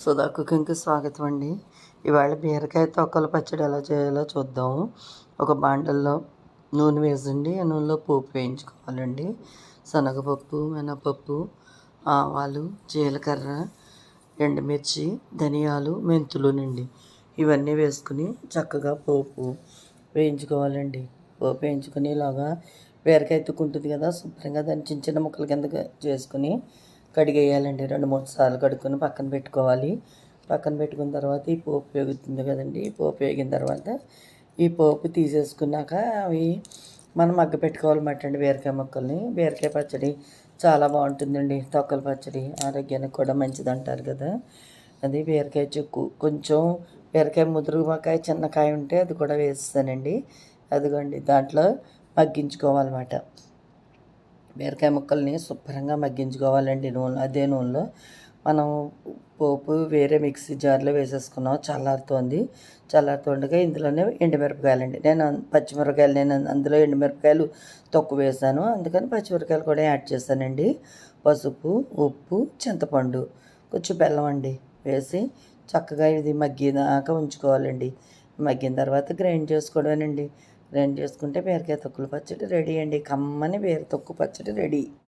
సుధా కుకింగ్కి స్వాగతం అండి. ఇవాళ బీరకాయ తొక్కల పచ్చడి ఎలా చేయాలో చూద్దాం. ఒక బాండల్లో నూనె వేసండి ఆ నూనెలో పోపు వేయించుకోవాలండి. శనగపప్పు మినపప్పు ఆవాలు జీలకర్ర ఎండుమిర్చి ధనియాలు మెంతులునండి. ఇవన్నీ వేసుకుని చక్కగా పోపు వేయించుకోవాలండి. పోపు వేయించుకునేలాగా బీరకాయ తుక్కుంటుంది కదా శుభ్రంగా దాన్ని చిన్న చిన్న ముక్కల కింద చేసుకుని కడిగేయాలండి. రెండు మూడు సార్లు కడుక్కొని పక్కన పెట్టుకోవాలి. పక్కన పెట్టుకున్న తర్వాత ఈ పోపు వేగుతుంది కదండి. ఈ పోపు వేగిన తర్వాత ఈ పోపు తీసేసుకున్నాక అవి మనం మగ్గ పెట్టుకోవాలన్నమాట అండి బీరకాయ మొక్కల్ని. బీరకాయ పచ్చడి చాలా బాగుంటుందండి. తొక్కల పచ్చడి ఆరోగ్యానికి కూడా మంచిది అంటారు కదా. అది బీరకాయ చెక్కు. కొంచెం బీరకాయ ముదురుమకాయ చిన్నకాయ ఉంటే అది కూడా వేస్తానండి. అదిగోండి దాంట్లో మగ్గించుకోవాలన్నమాట. బీరకాయ ముక్కల్ని శుభ్రంగా మగ్గించుకోవాలండి నూనె అదే నూనెలో. మనం పోపు వేరే మిక్సీ జార్లో వేసేసుకున్నాం చల్లారుతోంది. చల్లారుతుండగా ఇందులోనే ఎండుమిరపకాయలండి. నేను పచ్చిమిరపకాయలు నేను అందులో ఎండుమిరపకాయలు తక్కువ వేసాను. అందుకని పచ్చిమిరపకాయలు కూడా యాడ్ చేశానండి. పసుపు ఉప్పు చింతపండు కొంచెం బెల్లం అండి వేసి చక్కగా ఇది మగ్గిదాకా ఉంచుకోవాలండి. మగ్గిన తర్వాత గ్రైండ్ చేసుకోవడానండి రెండు చేసుకుంటే బీరకాయ తొక్కుల పచ్చడి రెడీ అండి. కమ్మని బీర తొక్కు పచ్చడి రెడీ.